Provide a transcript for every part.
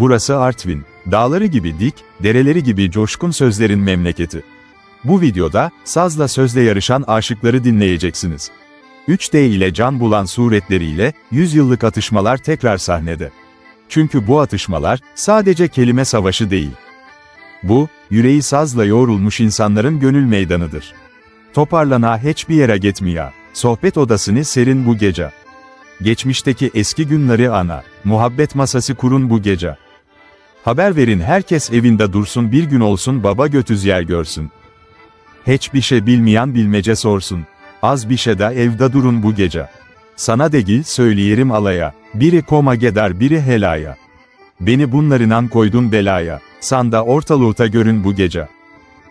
Burası Artvin. Dağları gibi dik, dereleri gibi coşkun sözlerin memleketi. Bu videoda, sazla sözle yarışan aşıkları dinleyeceksiniz. 3D ile can bulan suretleriyle, yüzyıllık atışmalar tekrar sahnede. Çünkü bu atışmalar, sadece kelime savaşı değil. Bu, yüreği sazla yoğrulmuş insanların gönül meydanıdır. Toparlana hiçbir yere gitmiyor. Sohbet odasını serin bu gece. Geçmişteki eski günleri ana, muhabbet masası kurun bu gece. Haber verin herkes evinde dursun bir gün olsun baba götüz yer görsün. Hiçbir şey bilmeyen bilmece sorsun. Az bir şey de evde durun bu gece. Sana degil söyleyerim alaya, biri koma geder biri helaya. Beni bunlarından koydun belaya, sanda ortalıkta görün bu gece.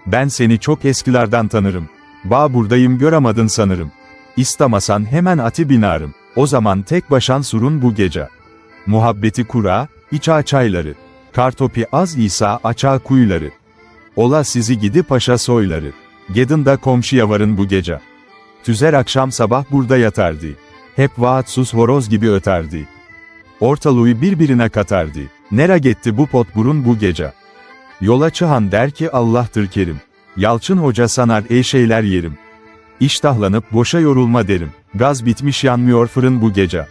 Ben seni çok eskilerden tanırım. Bağ buradayım göremadın sanırım. İstamasan hemen ati binarım. O zaman tek başan surun bu gece. Muhabbeti kura, iça çayları. Kartopi az İsa açağı kuyuları. Ola sizi gidi paşa soyları. Gedin da komşuya varın bu gece. Tüzer akşam sabah burada yatardı. Hep vaatsuz horoz gibi öterdi. Ortalığı birbirine katardı. Nera gitti bu pot burun bu gece. Yola çıhan der ki Allah'tır kerim. Yalçın hoca sanar ey şeyler yerim. İştahlanıp boşa yorulma derim. Gaz bitmiş yanmıyor fırın bu gece.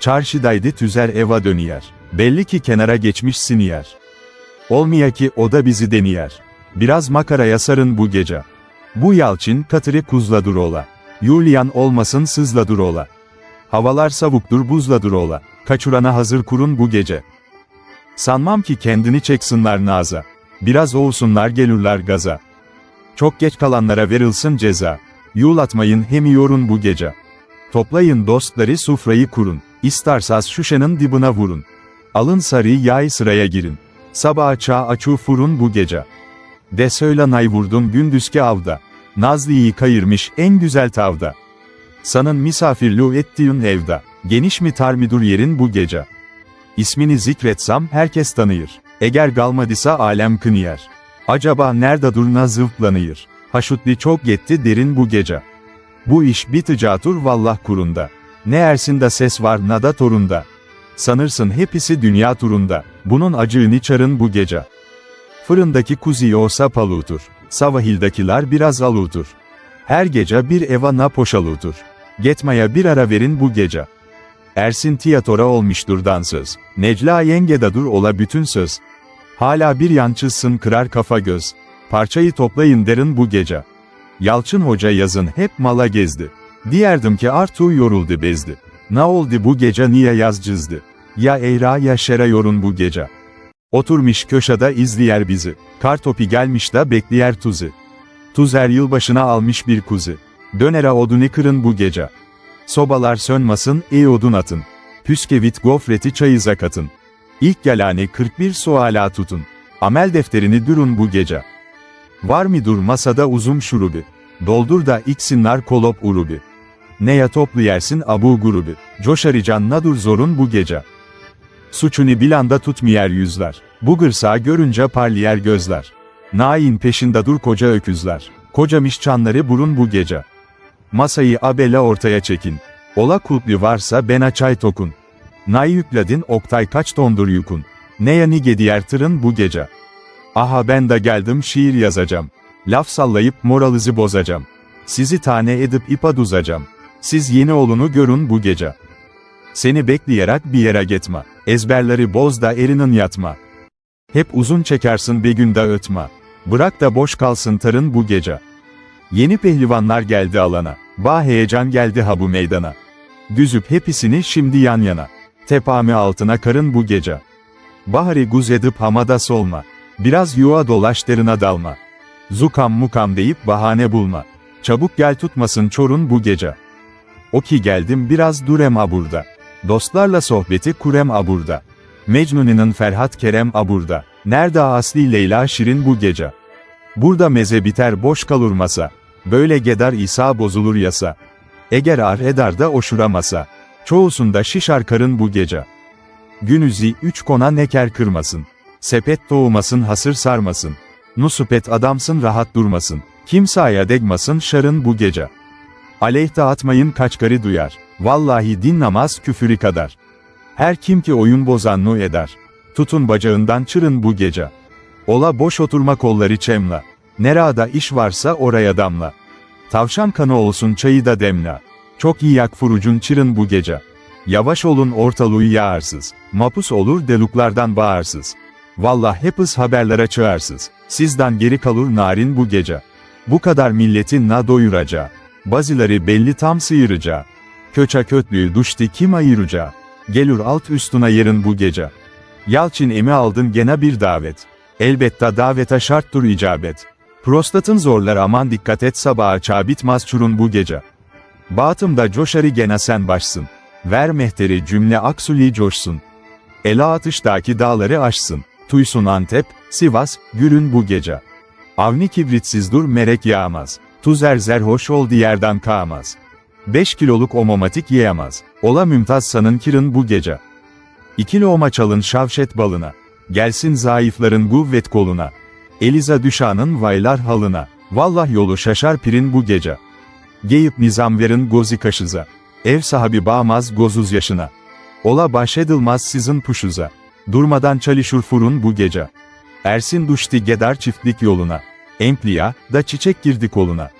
Çarşıdaydı tüzer eva dönüyer. Belli ki kenara geçmiş siniyer. Olmaya ki o da bizi deniyer. Biraz makaraya sarın bu gece. Bu yalçın katırı kuzladır ola. Yulian olmasın sızladır ola. Havalar savuktur buzladır ola. Kaçurana hazır kurun bu gece. Sanmam ki kendini çeksinler naza. Biraz oğusunlar gelirler gaza. Çok geç kalanlara verilsin ceza. Yuğlatmayın hem yorun bu gece. Toplayın dostları sufrayı kurun. İstarsaz şuşanın dibine vurun. Alın sarı yay sıraya girin. Sabah çağ açu furun bu gece. De söyle nay vurdun gündüzki avda. Nazlı'yı kayırmış en güzel tavda. Sanın misafirliği ettiğin evde. Geniş mi tar midur yerin bu gece. İsmini zikretsem herkes tanıyır. Eğer galmadisa alem kınıyer. Acaba nerede durna zıvplanıyır. Haşutli çok gitti derin bu gece. Bu iş biticatur vallah kurunda. Ne ersinde ses var nada torunda. Sanırsın hepsi dünya turunda. Bunun acığını çarın bu gece. Fırındaki kuzi olsa palutur. Savahildakiler biraz alutur. Her gece bir eva na poşalutur. Getmaya bir ara verin bu gece. Ersin tiyatora olmuştur dansöz. Necla yengedadur ola bütün söz. Hala bir yançızsın kırar kafa göz. Parçayı toplayın derin bu gece. Yalçın Hoca yazın hep mala gezdi. Diyerdim ki Artu yoruldu bezdi. Ne oldu bu gece niye yazcızdı? Ya eğra ya şera yorun bu gece. Oturmuş köşede izleyer bizi. Kartopi gelmiş de bekleyer tuzu. Tuzer yılbaşına almış bir kuzu. Dönere odunu kırın bu gece. Sobalar sönmasın, ey odun atın. Püskevit gofreti çayıza katın. İlk gelani 41 suala tutun. Amel defterini dürün bu gece. Var mı dur masada uzun şurubi. Doldur da iksinler kolop urubi. Neya toplu yersin abu grubi. Coşarican nadur zorun bu gece. Suçunu bilanda tutmayer yüzler. Bu gırsağı görünce parlayer gözler. Nain peşinde dur koca öküzler. Kocamış çanları burun bu gece. Masayı abela ortaya çekin. Ola kulplu varsa ben açay tokun. Nay yükledin oktay kaç tondur yukun. Ne yani gediyer tırın bu gece. Aha ben de geldim şiir yazacağım. Laf sallayıp moralınızı bozacağım. Sizi tane edip ipa duzacağım. Siz yeni olunu görün bu gece. Seni bekleyerek bir yere gitme. Ezberleri boz da erinin yatma. Hep uzun çekersin bir günde ötme. Bırak da boş kalsın tarın bu gece. Yeni pehlivanlar geldi alana. Ba heyecan geldi ha bu meydana. Düzüp hepsini şimdi yan yana. Tepami altına karın bu gece. Bahari guz edip hamada solma. Biraz yuva dolaş derine dalma. Zukam mukam deyip bahane bulma. Çabuk gel tutmasın çorun bu gece. O ki geldim biraz durem aburda. Dostlarla sohbeti kurem aburda. Mecnun'un Ferhat Kerem aburda. Nerede asli Leyla Şirin bu gece. Burada meze biter boş kalır masa. Böyle gedar İsa bozulur yasa. Eger ar eder da oşuramasa. Çoğusunda şişar karın bu gece. Günüzi üç kona neker kırmasın. Sepet doğmasın hasır sarmasın. Nusupet adamsın rahat durmasın. Kimsaya degmasın şarın bu gece. Aleyhte atmayın kaçkarı duyar. Vallahi din namaz küfürü kadar. Her kim ki oyun bozan nu eder. Tutun bacağından çırın bu gece. Ola boş oturma kolları çemla. Nerada iş varsa oraya damla. Tavşan kanı olsun çayı da demla. Çok iyi yak furucun çırın bu gece. Yavaş olun ortalığı yağarsız. Mapus olur deluklardan bağırsız. Vallah hepız haberlere çığarsız. Sizden geri kalır narin bu gece. Bu kadar milletin na doyuracağı. Bazıları belli tam sıyıracağı. Köça kötlüğü duşti kim ayıracağı. Gelür alt üstüne yarın bu gece. Yalçın emi aldın gene bir davet. Elbette davete şarttır icabet. Prostatın zorlar aman dikkat et sabaha çağ bitmez çurun bu gece. Batımda coşarı gene sen başsın. Ver mehteri cümle aksuli coşsun. Ela atıştaki dağları aşsın. Tuysun Antep, Sivas, gürün bu gece. Avni kibritsiz dur merek yağmaz. Tuz erzer hoş ol yerden kağmaz. 5 kiloluk omomatik yiyemez. Ola mümtaz sanın kirin bu gece. 2 loma çalın şavşet balına. Gelsin zayıfların kuvvet koluna. Eliza düşanın vaylar halına. Vallah yolu şaşar pirin bu gece. Geyip nizam verin gozi kaşıza. Ev sahibi bağmaz gozuz yaşına. Ola başedilmaz sizin puşuza. Durmadan çalışır furun bu gece. Ersin duşti gedar çiftlik yoluna. Empliya, da çiçek girdi koluna.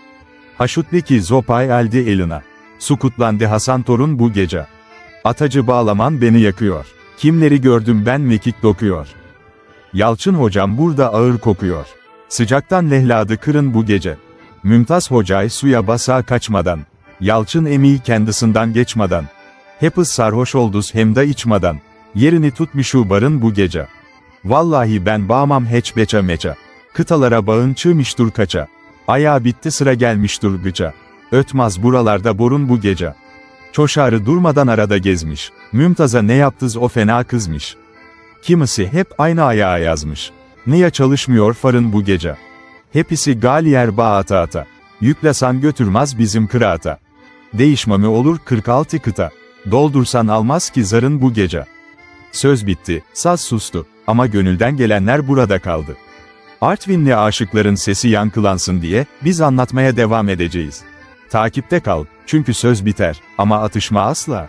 Haşutliki zopay elde eline. Sukutlandı Hasan Torun bu gece. Atacı bağlaman beni yakıyor. Kimleri gördüm ben mekik dokuyor. Yalçın hocam burada ağır kokuyor. Sıcaktan lehladı kırın bu gece. Mümtaz hocay suya basa kaçmadan. Yalçın emiği kendisinden geçmeden. Hepız sarhoş olduz hem de içmadan. Yerini tutmuşu barın bu gece. Vallahi ben bağmam hiç beça meça. Kıtalara bağın çığmıştur kaça. Ayağı bitti sıra gelmiştur gıca. Ötmaz buralarda borun bu gece. Çoşarı durmadan arada gezmiş. Mümtaz'a ne yaptız o fena kızmış. Kimisi hep aynı ayağa yazmış. Niye çalışmıyor farın bu gece? Hepsi galiyer bağata ata. Yüklesan götürmez bizim kıraata. Değişmemi olur 46 kıta. Doldursan almaz ki zarın bu gece. Söz bitti, saz sustu. Ama gönülden gelenler burada kaldı. Artvinli aşıkların sesi yankılansın diye biz anlatmaya devam edeceğiz. Takipte kal, çünkü söz biter ama atışma asla.